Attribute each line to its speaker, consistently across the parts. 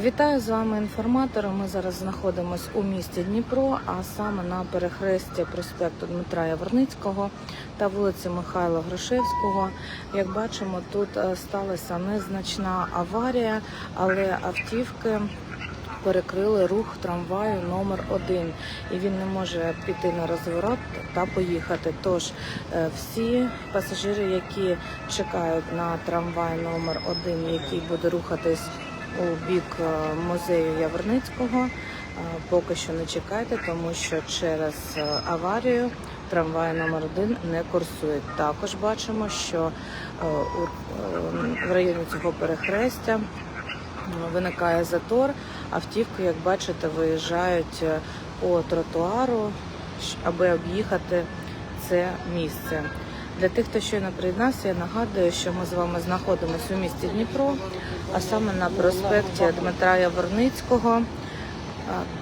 Speaker 1: Вітаю з вами інформатори. Ми зараз знаходимося у місті Дніпро, а саме на перехресті проспекту Дмитра Яворницького та вулиці Михайла Грушевського. Як бачимо, тут е, сталася незначна аварія, але автівки перекрили рух трамваю номер 1 і він не може піти на розворот та поїхати. Тож е, всі пасажири, які чекають на трамвай номер 1 який буде рухатись у бік е, музею Яворницького, е, поки що не чекайте, тому що через аварію трамвай номер 1 не курсує. Також бачимо, що в районі цього перехрестя виникає затор. Автівки, як бачите, виїжджають е, по тротуару, аби об'їхати це місце. Для тих, хто щойно приєднався, я нагадую, що ми з вами знаходимося у місті Дніпро, а саме на проспекті Дмитра Яворницького е,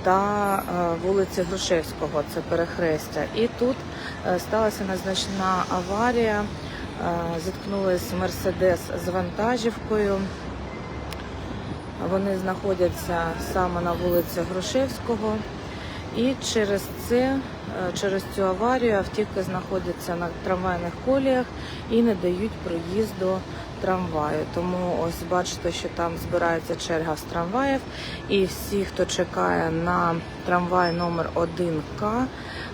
Speaker 1: та е, вулиці Грушевського, це перехрестя. І тут сталася незначна аварія. Зіткнулись Мерседес з вантажівкою. Вони знаходяться саме на вулиці Грушевського. І через це, е, через цю аварію автівки знаходяться на трамвайних коліях і не дають проїзду трамваю. Тому ось бачите, що там збирається черга з трамваїв, і всі, хто чекає на трамвай номер 1К,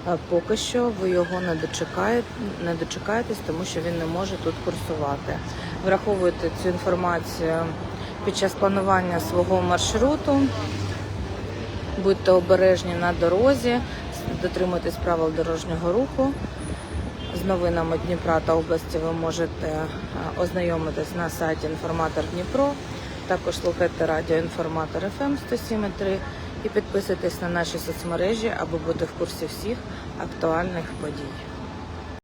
Speaker 1: е, поки що ви його не дочекаєте, не дочекаєтесь, тому що він не може тут курсувати. Враховуйте цю інформацію під час планування свого маршруту. Будьте обережні на дорозі, дотримуйтесь правил дорожнього руху. З новинами Дніпра та області ви можете е, ознайомитись на сайті Інформатор Дніпро. Також слухайте радіо Інформатор ФМ 107.3 і підписуйтесь на наші соцмережі, аби бути в курсі всіх актуальних подій.